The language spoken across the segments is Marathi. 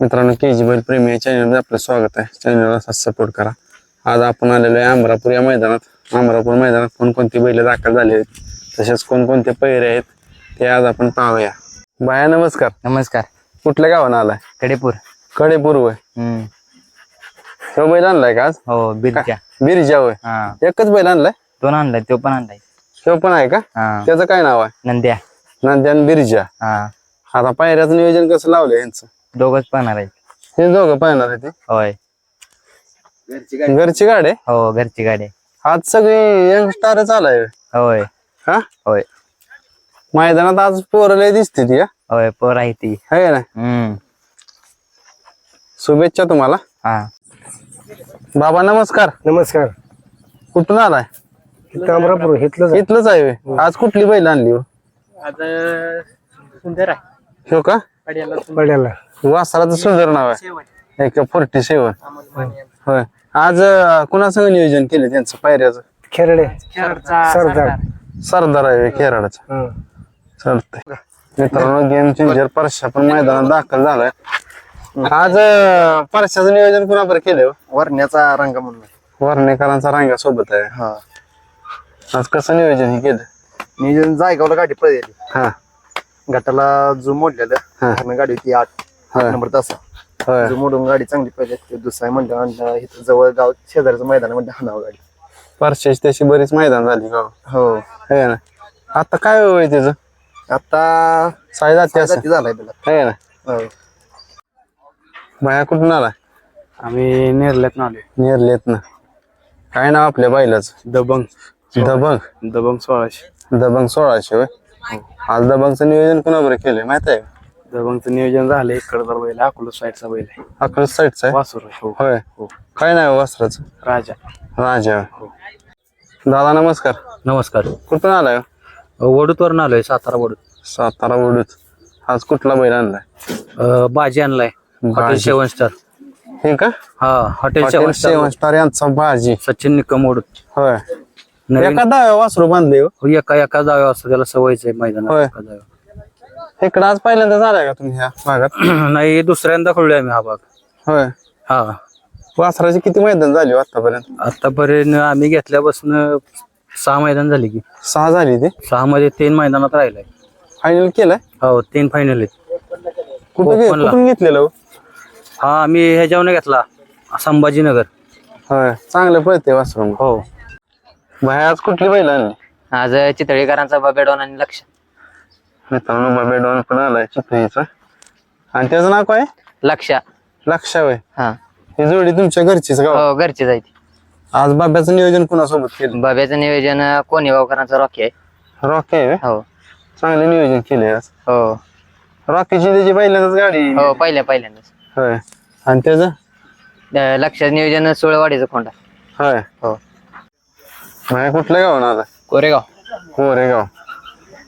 मित्रांनो के जी बैल प्रेमी या चॅनलमध्ये आपलं स्वागत आहे. चॅनलला असाच सपोर्ट करा. आज आपण आलेलो आहे अमरापूर या मैदानात. अमरापूर मैदानात कोणकोणती बैल दाखल झाले आहेत तसेच कोणकोणते पैरे आहेत ते आज आपण पाहूया. बाया नमस्कार. नमस्कार. कुठल्या गावानं आलाय? कडेपूर. कडेपूर हम्म. तो बैल आणलाय का आज? हो बिरच्या बिरजा होय. हा. एकच बैल आणलाय? दोन आणलाय तो पण आणलाय. तो पण आहे का? हा. त्याचं काय नाव आहे? नंद्या. नंद्यान बिरजा. हा. आता पायऱ्याचं नियोजन कसं लावलंय यांचं? दोघच पाहणार आहेत. हे दोघं पाहणार आहे ते होय. घरची गाडी? आहे? हो घरची गाडी आहे. आज सगळे यंगस्टारच आलाय होय. हा? होय. मैदानात आज पोरं लय दिसते ती हा? होय पोर आहे ती. है ना हम्म. शुभेच्छा तुम्हाला. हा. बाबा नमस्कार. नमस्कार. कुठून आलाय? इथं अमरापूर इथलंच इथलंच आहे होय. आज कुठली बैल आणली हो? सुंदर आहे. हो का? पड्याला. वासराचं सुंदर नाव आहे. एक फोर्टी सेवन होय. आज कुणासंग नियोजन केलं त्यांचं पायऱ्याचं? खेरडे. सरदार. सरदार. आहे खेराडाचं. हं. चालतंय. मित्रांनो गेम चेंजर परशा पण मैदानात दाखल झालाय. आज परशाचं नियोजन कुणाबर केलं हो? वरण्याचा रंग म्हणून वर्णेकरांचा रांगा सोबत आहे. हा. आज कसं नियोजन हे केलं? नियोजन जायगावला गाडी पळली. हा. गटाला जो मोडलेलं. गाडी होती आठ. नंबर तासा. होय. जो मोडून गाडी चांगली पळली ते दुसरा म्हणलं म्हणलं इथं जवळ गाव शेजारचं मैदान म्हणजे हाणावं गाडी. परशाची त्याची बरीच मैदान झाली गाव. हो. है ना. आता काय होय त्याचं? आता साई जाते असं जाती झालाय तुला है ना. हो. बाया कुठून आला? आम्ही नेरल्यात आलोय. नेरलेत ना काय नाव आपल्या बैलाचं दबंग. दबंग. दबंग सोळाशे. दबंग सोळाशे होय. आज दबंगचं नियोजन कुणाबर केलंय? माहीत आहे दबंगचं नियोजन झालंय. कडदार बैल अकोला साईडचा बैल आहे. अकरा साईडचा आहे? वासूर हो. होय. काय नाव वस्त्राचं राजा. राजा. दादा नमस्कार. नमस्कार. कुठून आलाय? वडूतवरून आलोय सातारा वडूत. सातारा वडूत. आज कुठला बैल आणलाय? बाजी आणलाय हॉटेल. Seven star. हे का? हा hotel hotel seven seven star star यांचा भाजी सचिन निकम वडूत. होय. नवीन. एका डाव्या वासरू बांधले हो? हो, एका एका जाव्या असं त्याला सवयच आहे मैदानात. होय. एका. इकडं आज पहिल्यांदा झालाय का तुम्ही ह्या भागात? नाही दुसऱ्यांदा खोललोय आम्ही हा भाग. होय. हा. वासराची किती मैदान झाली हो आतापर्यंत? आतापर्यंत आम्ही घेतल्यापासून सहा मैदान झाली की. सहा झाली ती? सहा मध्ये तीन मैदानात राहिलाय. फायनल केलाय? हो तीन फायनल आहेत. कुठं. कुठून घेतलेलं हो? हा आम्ही ह्याच्यावर घेतला. संभाजीनगर. होय. चांगलं पळते वासरू. हो. भाई आज कुठली बैल आणली? आज चितळीकरांचा बबेडॉन आणि लक्ष. मित्रांनो बाबे डॉन पण आलाय चिपळीचा आणि त्याचं नाव काय? लक्ष. लक्षा वय हा. ही जोडी तुमच्या घरचीच गाव हो? घरचे जायचे आज बाब्याचं नियोजन कुणासोबत केलं? बाब्याचं नियोजन कोणी गावकरांचा रॉकी आहे. रॉकी आहे व्हय? हो. चांगले नियोजन केले आज. हो. रॉकीची त्याची पहिल्यांदाच गाडी. हो पहिल्या पहिल्यांदाच. होय. आणि त्याचं? अं, लक्ष नियोजन सोळवाडीचं खोंडा होय. हो. भाई कुठल्या गावून आला कोरेगाव. कोरेगाव.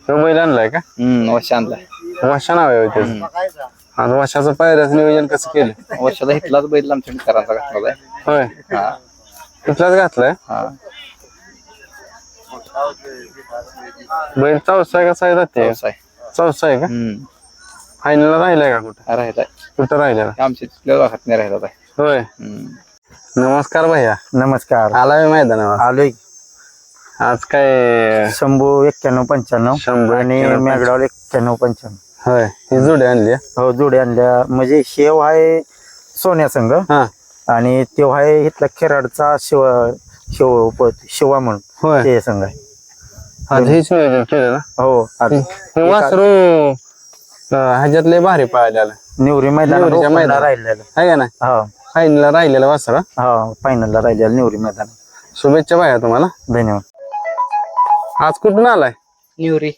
तो बैल आणलाय का? हम्म वर्ष आणलाय. वाशा नाव आहे त्याचं. आज वाशाचं पायऱ्याचं नियोजन कसं केलं? वर्षाचा इथलाच बैल आमच्या मित्रांचा घातला होय. तिथलाच घातलाय? हा. बैल चौसा आहे का साई जाते चौसा आहे का? हम्म. फायनलला राहिलाय का कुठं? राहिलाय. कुठं राहिलेला? आमच्या तिथल्या भागात नाही राहिला होय. नमस्कार भैया. नमस्कार. आलाय मैदानावर? आलोय आज काय? शंभू एक्क्याण्णव पंच्याण्णव शंभर आणि एक्क्याण्णव, मॅगडावल एक्क्याण्णव पंच्याण्णव. होय ही जोडी आणली हा? हो जोडी आणल्या म्हणजे शेव आहे सोन्या संघ हा. आणि तेव्हा आहे इथला खेराडचा शिव शिव प- शिवा म्हणून होय. ते संघ आहे. आज हो आज हे वासरू अं, ह्याच्यातले भारी पाहिलेलं निवरी निवरीच्या ला मैदानात. राहिलेलं. आहे का ना हो. फायनलला राहिलेलं वासरा. हो फायनलला राहिलेलं निवरी मैदान शुभेच्छा भैया तुम्हाला. धन्यवाद. आज कुठून आलाय? निवरी.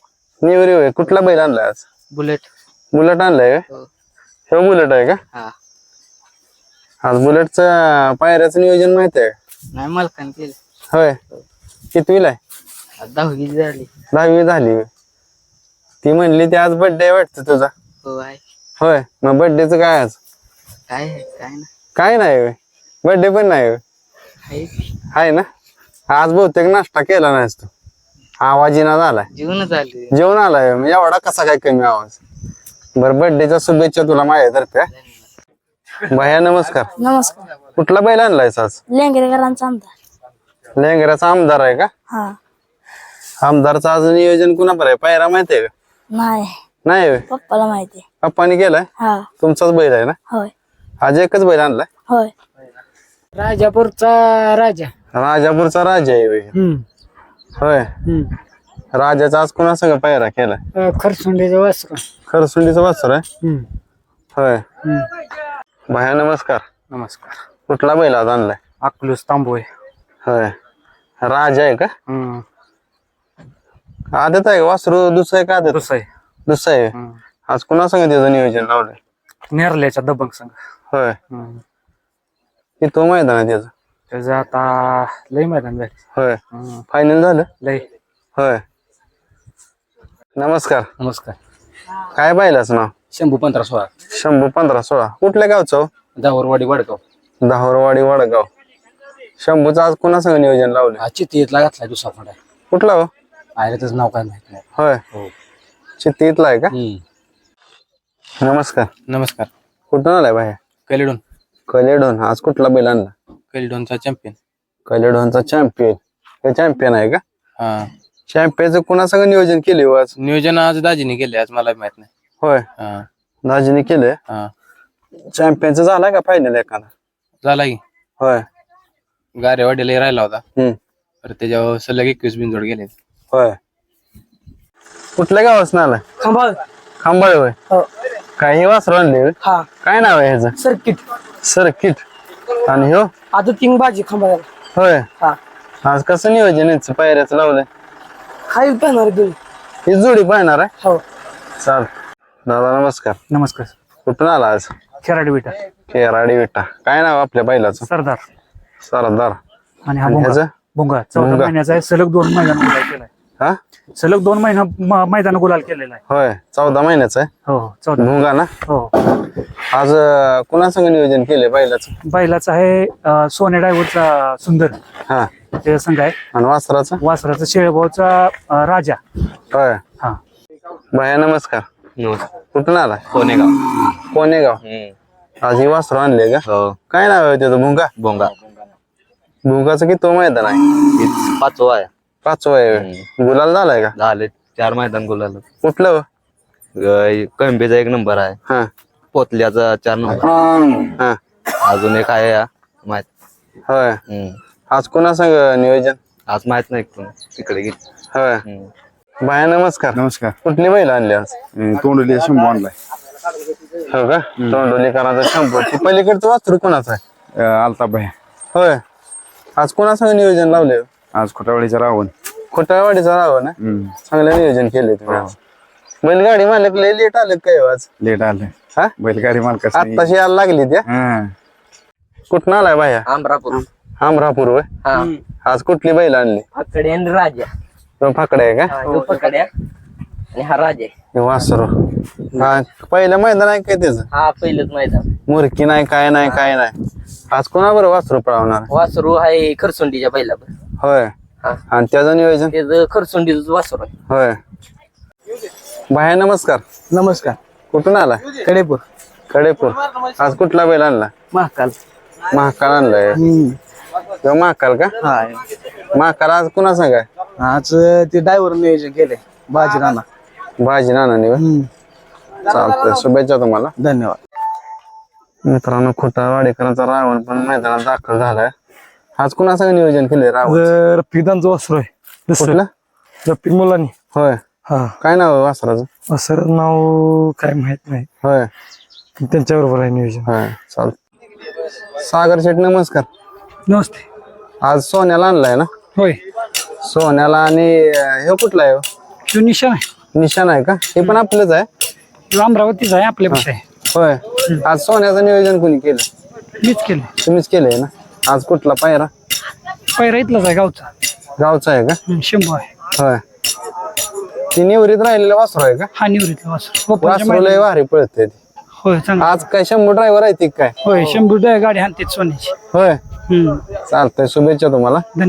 निवरी होय. कुठला बैल आणलाय आज? बुलेट. बुलेट आणलाय का? हो. हे बुलेट आहे का? हा. आज बुलेटचं पायऱ्याचं नियोजन माहीत आहे का? नाही मालकान केलं होय. कितवीला आहे? दहावी झाली. दहावी झाली होय. ती म्हणली ती आज बर्थडे वाटतं तुझा. हो आहे. होय. मग बर्थडेचं काय आज? काय काय ना काय नाही बर्थडे पण नाही होय. आहे. आहे ना? आज बहुतेक नाश्ता केला नाहीस तू. आवाज येणार झालाय. जीवनच आली जेवण आलाय. मग एवढा कसा काय कमी आवाज? बरं बर्थडेच्या शुभेच्छा तुला माझ्यातर्फे भैया नमस्कार. नमस्कार. कुठला बैल आणलाय आज? लेंगरेकरांचा आमदार. लेंगऱ्याचा आमदार आहे का? हा. आमदारचं आज नियोजन कुणाबर आहे? पायरा माहिती आहे का? नाही. नाही होय. पप्पाला माहिती पप्पानी केलाय? हा. तुमचाच बैल आहे ना? होय. आज एकच बैल आणलाय? होय. राजापूरचा राजा. राजापूरचा राजा आहे होय. होय. राजाचा आज कुणा सगळं पायरा केलाय खरसुंडीचा वासरू. खरसुंडीचं वासर आहे? होय. भैया नमस्कार. नमस्कार. कुठला बैल आज आणलाय? अकलूस तांबोय होय. राजा आहे का? आदत आहे का? वासरू दुसरं आहे का आदत? दुसरं आहे. दुसरं आहे? आज कुणा सांग त्याचं नियोजन लावलंय? नेरल्याच्या दबंग संघ होय. की तो मैदान आहे त्याचं. त्याचं आता लय मैदान झाले. होय. फायनल झालं? लय. होय. नमस्कार. नमस्कार. काय पाहिलाच नाव? शंभू पंधरा सोळा. शंभू पंधरा सोळा. कुठल्या गावचं हो? दावरवाडी वडगाव. दहावरवाडी वडगाव. शंभूचं आज कुणा संग नियोजन लावलं? हा चितीतला घातलाय दुसरा फंडा. कुठला हो? आहे त्याचं नाव काय माहीत नाही. होय. हो. चित्ती इथला आहे का? नमस्कार. नमस्कार. कुठून आलाय बाहेर? कलिडोन. कलेडोन. आज कुठला बैल आणला? कलिडोनचा चॅम्पियन कलेडोनचा चॅम्पियन हे चॅम्पियन आहे का? हा. चॅम्पियनचं कुणा संग नियोजन केले हो आज? नियोजन आज दाजीने केले आज मला माहीत नाही. होय. हा. दाजीने केले हा. चॅम्पियनचं झालाय का फायनल एखादा? झाला की. होय. गारेवाडीला राहिला होता. हम्म. तर त्याच्यावर सलग एकवीस बिनजोड गेले. होय. कुठल्या गावास ना आलाय खांबाळ. खांबाळे होय. हो. काय हे वासरू आणले होय? हा. काय नाव आहे ह्याचं? सर्किट. सर्किट. आणि हो? आता तीन भाजी खांबाळ्याला होय? हा. आज कसं नियोजन याचं पायऱ्याचं लावलंय. खाली पेणार गेली ही जोडी पाहणार आहे? हो. चाल. दादा नमस्कार. नमस्कार कुठून आला आज? खेराडी बेटा केराडी विटा. काय नाव आपल्या बैलाचं? सरदार. सरदार. आणि हा आणि भोंगा. ह्याचं? भोंगा. चौदा भोंगा. महिन्याचा आहे. सलग दोन गुलाल केलाय. हा? सलग दोन महिना मैदान गुलाल केलेला आहे. होय चौदा महिन्याचं आहे? हो हो चौदा. भुंगा ना? हो. आज अं, कुणासंग नियोजन केले बैलाचं? बैलाचा आहे अं, सोने ड्रायव्हरचा सुंदर. हा. ते संघ आहे. आणि वासराचं? वासराचा शेळभाऊचा अं, राजा. होय. हा. भया नमस्कार. कुठून आला? कोणेगाव कोणेगाव आज ही वासरू आणले का? हो. काय नाव आहे त्याचं? भुंगा? बोंगा भुंगाचं किती तो मैदान आहे? पाचवा आहे. पाचवं आहे. होय. गुलाल झालाय का? झाले चार मैदान गुलाल. कुठलं? हो? कंबेचा एक नंबर आहे. हा. पोतल्याचा चार नंबर. हा. अजून एक आहे हा, माहीत. होय. हम्म. आज कुणा सांग नियोजन? आज माहीत नाही कोण. तिकडे गेली. होय. हम्म. बाया नमस्कार. नमस्कार. कुठली बैल आणली आज? तोंडली शंभू आणलाय. हो का? तोंडोलीकरांचा शंभर ती पलीकडचं वासरू कोणाचं आहे? आलता भाई. होय. आज कोणा सांग नियोजन लावले आज खोटावळीचा रावण. खोटावाडीचा राव ना हम्म. चांगलं नियोजन केले तुम्ही आज. बैलगाडी मालक लय लेट आलं काय हो आज? लेट आलं. हा? बैलगाडी मालकाच आत्ताशी यायला लागली त्या कुठं आलाय बाया? आमरापूर. आमरापूर होय? आज कुठली बैल आणली? फकडे आणि राजा. तो फाकडे आहे का? तो फकड्या. आणि हा राजा हे वासरू. हा पहिलं मैदान आहे काय त्याचं? हा पहिलंच मैदान. मुरकी नाही काय नाही काय नाही. आज कोणाबरोबर वासरू पळवणार? वासरू आहे खरसुंडीच्या पहिला होय. हा. आणि त्याचं नियोजन? त्याचं खरसुंडीच वासरू आहे. होय. बाया नमस्कार. नमस्कार. कुठून आला? कडेपूर. कडेपूर. आज कुठला बैल आणला? महाकाल. महाकाल आणलाय. तो महाकाल का? हा महाकाल आज कुणा सांगाय आज ते ड्रायव्हर नियोजन केलंय बाजी राणा. भाजी नाना चालतंय शुभेच्छा तुम्हाला. धन्यवाद. मित्रांनो खोटा वाडेकरांचा रावण पण मैदानात दाखल झालाय. आज कुणा सांग नियोजन केले रावण रफिकांचं वासरू आहे. कुठलं? रफिक मुलांनी. होय. हा. काय नाव आहे वासराचं? वासर नाव काय माहीत नाही. होय. त्यांच्या बरोबर आहे नियोजन. होय चाल सागर शेठ नमस्कार. नमस्ते. आज सोन्याला आणलाय ना? होय. सोन्याला आणि हे कुठला आहे? हो? तो निशाण आहे. निशाण आहे का? हे पण आपलंच आहे? तो अमरावतीच आहे आपल्यापेक्षा आहे. होय. आज सोन्याचं नियोजन कोणी केलं? मीच केलं तुम्हीच केलंय ना? आज कुठला पायरा? पहिला इथलाच आहे गावचा. गावचा आहे का? हम्म, शंभू आहे. होय. ती निवृत्त राहिलेलं वासरू आहे का? हा निवृत्तला वासरू. ओपनच्या वासरू लय मैदानात. भारी पळते होय चांगला. आज काय शंभर ड्रायव्हर आहे ती काय? होय शंभू गाडी हाणते सोन्याची. होय. हम्म. चालतंय शुभेच्छा तुम्हाला. धन्यवाद.